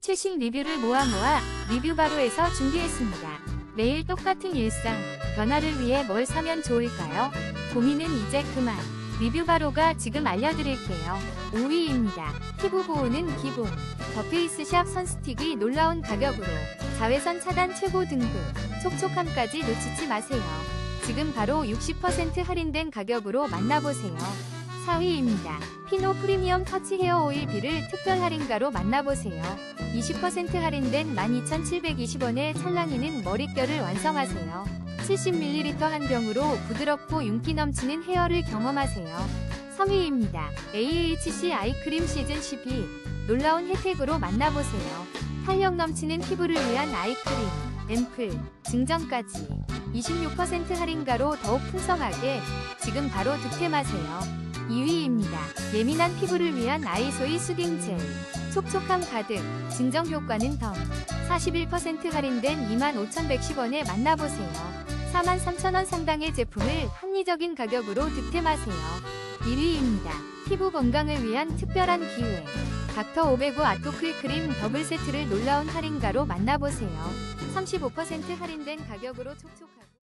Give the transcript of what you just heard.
최신 리뷰를 모아 모아 리뷰 바로에서 준비했습니다. 매일 똑같은 일상, 변화를 위해 뭘 사면 좋을까요? 고민은 이제 그만. 리뷰 바로가 지금 알려드릴게요. 5위입니다. 피부 보호는 기본. 더 페이스샵 선스틱이 놀라운 가격으로 자외선 차단 최고 등급, 촉촉함까지 놓치지 마세요. 지금 바로 60% 할인된 가격으로 만나보세요. 4위입니다. 피노 프리미엄 터치 헤어 오일 비를 특별 할인가로 만나보세요. 20% 할인된 12,720원에 찰랑이는 머릿결을 완성하세요. 70ml 한 병으로 부드럽고 윤기 넘치는 헤어를 경험하세요. 3위입니다. AHC 아이크림 시즌 12 놀라운 혜택으로 만나보세요. 탄력 넘치는 피부를 위한 아이크림, 앰플, 증정까지 26% 할인가로 더욱 풍성하게 지금 바로 득템하세요. 2위입니다. 예민한 피부를 위한 아이소이 수딩 젤. 촉촉함 가득, 진정 효과는 덤. 41% 할인된 25,110원에 만나보세요. 43,000원 상당의 제품을 합리적인 가격으로 득템하세요. 1위입니다. 피부 건강을 위한 특별한 기회. 닥터 505 아토클 크림 더블 세트를 놀라운 할인가로 만나보세요. 35% 할인된 가격으로 촉촉하게